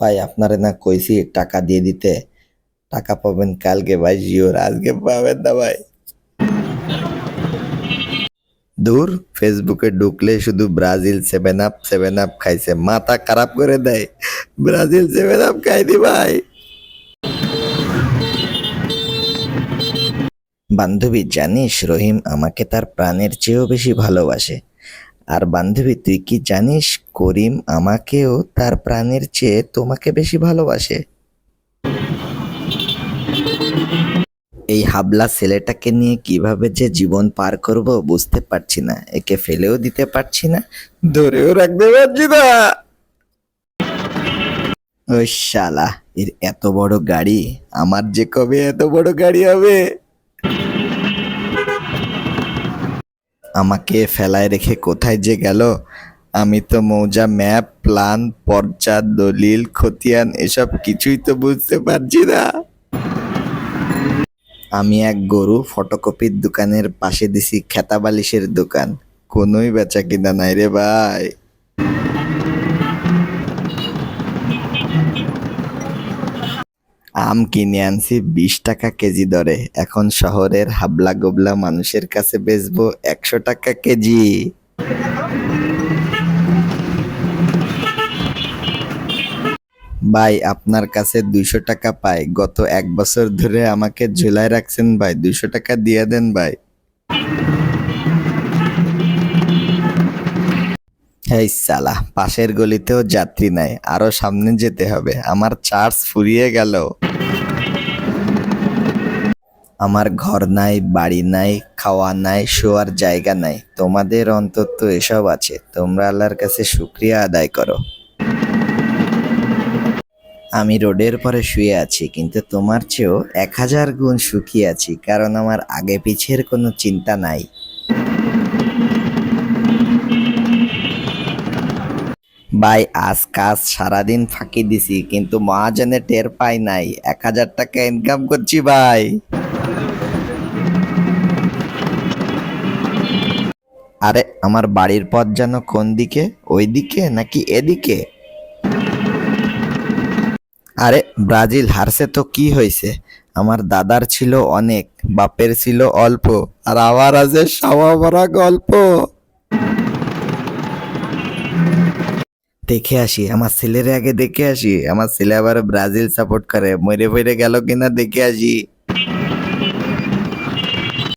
ভাই, আপনারে না কইছি টাকা দিয়ে দিতে। টাকা পাবেন কালকে ভাই জিওর আজকে পাবেন না ভাই। দূর, ফেসবুকে ঢুকলে শুধু Brazil seven up seven up খাইছে। মাথা খারাপ করে দেয়। ব্রাজিল সেভেন আপ খাইনি ভাই। বান্ধবী জানিস, রহিম আমাকে তার প্রাণের চেয়েও বেশি ভালোবাসে। আর বান্ধবী, তুই কি জানিস করিম আমাকেও তার প্রাণের চেয়ে তোমাকে বেশি ভালোবাসে? এই হাবলা ছেলেটাকে নিয়ে কীভাবে যে জীবন পার করব বুঝতে পারছি না। একে ফেলেও দিতে পারছি না। ধরেও রাখতে পারছি না। ওই শালা, এর এত বড় গাড়ি, আমার যে কবে এত বড় গাড়ি হবে? আমাকে ফেলায় রেখে কোথায় যে গেল? আমি তো মৌজা, ম্যাপ প্ল্যান পর্চা দলিল, খতিয়ান, এসব কিছুই তো বুঝতে পারছি না। আমি এক গরু ফটোকপির দোকানের পাশে দিছি খেতা বালিশের দোকান। কোনোই বেচা কিনা নাই রে ভাই। আম কিনে আনছি, বিশ টাকা কেজি দরে। এখন শহরের হাবলা গোবলা মানুষের কাছে বেচবো একশো টাকা কেজি। ভাই, আপনার কাছে দুইশো টাকা পাই। গত এক বছর ধরে আমাকে ঝুলায় রাখছেন ভাই। দুইশো টাকা দিয়ে দেন ভাই। হেই সালা, পাশের গলিতেও যাত্রী নাই। আরও সামনে যেতে হবে। আমার চার্জ ফুরিয়ে গেল। আমার ঘর নাই, বাড়ি নাই, খাওয়া নাই, শোয়ার জায়গা নাই। তোমাদের অন্তত এসব আছে। তোমরা আল্লাহর কাছে শুক্রিয়া আদায় করো। আমি রোডের পরে শুয়ে আছি, কিন্তু তোমার চেয়েও এক হাজার গুণ সুখী আছি, কারণ আমার আগে পিছের কোনো চিন্তা নাই। ভাই, আজ কাজ সারাদিন ফাঁকি দিছি, কিন্তু মহাজনে টের পাই নাই। এক হাজার টাকা ইনকাম করছি, ভাই। আরে, আমার বাড়ির পথ যেন কোন দিকে? ওই দিকে নাকি এদিকে? আরে, ব্রাজিল হারছে তো কি হয়েছে আমার দাদার ছিল অনেক, বাপের ছিল অল্প, আর আমার আছে সাওয়া গল্প। দেখে আসি, আমার ছেলের আগে দেখে আসি, আমার ছেলে আবার ব্রাজিল সাপোর্ট করে, মরে ফিরে গেল কিনা দেখে আসি।